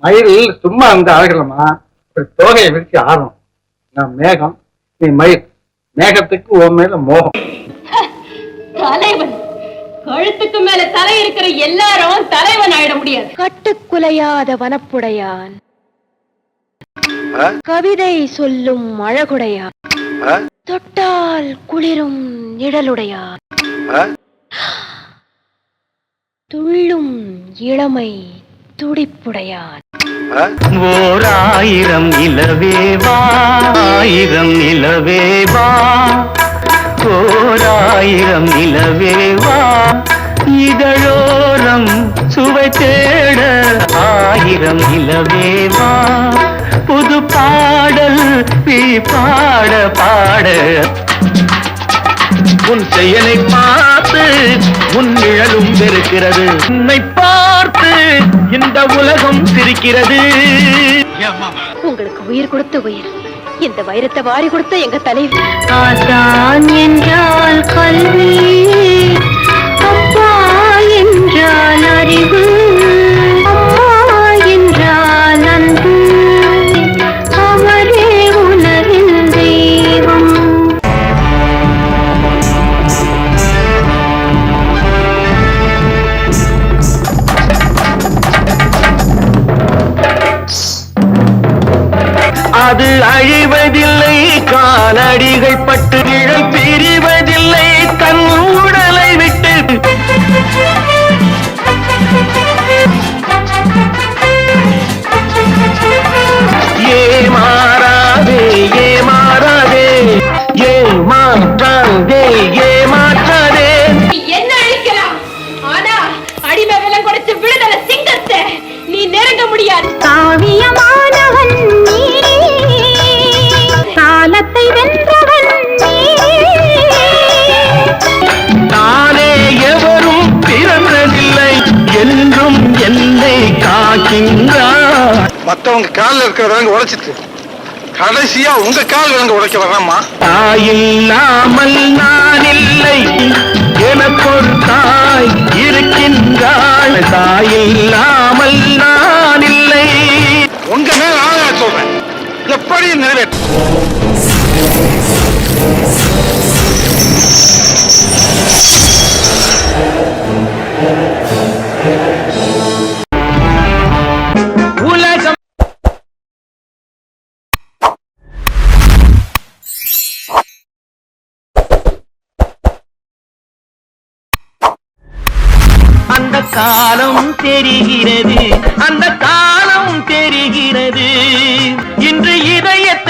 மயில் சும்மா இருந்து அழகலமா ஒரு தோகையை விரிச்சு ஆடும் நான் மேகம் நீ மயில் மேகத்துக்கு உன் மேல மோகம். தலைவன். கழுத்துக்கு மேல தலை இருக்கிற எல்லாரும் தலைவன் ஆயிட முடியாது. கட்டுக்குலையாத வனப்புடையான். கவிதை சொல்லும் அழகுடையான். தொட்டால் குளிரும் நிழலுடையான். துள்ளும் இளமை துடிப்புடையான். ஓர் ஆயிரம் இலவேவா ஆயிரம் இலவேவா ஓர் ஆயிரம் இலவேவா இதழோரம் சுவை தேட ஆயிரம் இலவேவா புது பாடல் நீ பாட பாட. உன் செயலை பார்த்து உன் நிழலும் வெறுக்கிறது. உன்னை பார்த்து இந்த உலகம் சிரிக்கிறது. உங்களுக்கு உயிர் கொடுத்த உயிர். இந்த வைரத்தை வாரி கொடுத்த எங்க தலைவி. என்றால் கல்வி. அது அழிவதில்லை. காலடிகள் பட்டு இழம் பிரிவதில்லை. தன் உடலை விட்டு. ஏமாறாதே ஏமாறாதே ஏமாற்றாதே ஏ மத்தவங்க காலில் இருக்கிற விலங்கு உடைச்சிட்டு கடைசியா உங்க கால் விலங்கு உடைக்க வர்றாமா தாயில்லாமல் நான் இல்லை எனக்கொரு தாய் இருக்கின்றாள். தாயில்லாமல் நான் இல்லை. உங்க மேல ஆளா சொல்றேன். எப்படி நிறைவேற்ற. காலம் தெரிகிறது. அந்த காலம் தெரிகிறது. இன்று இதயத்தை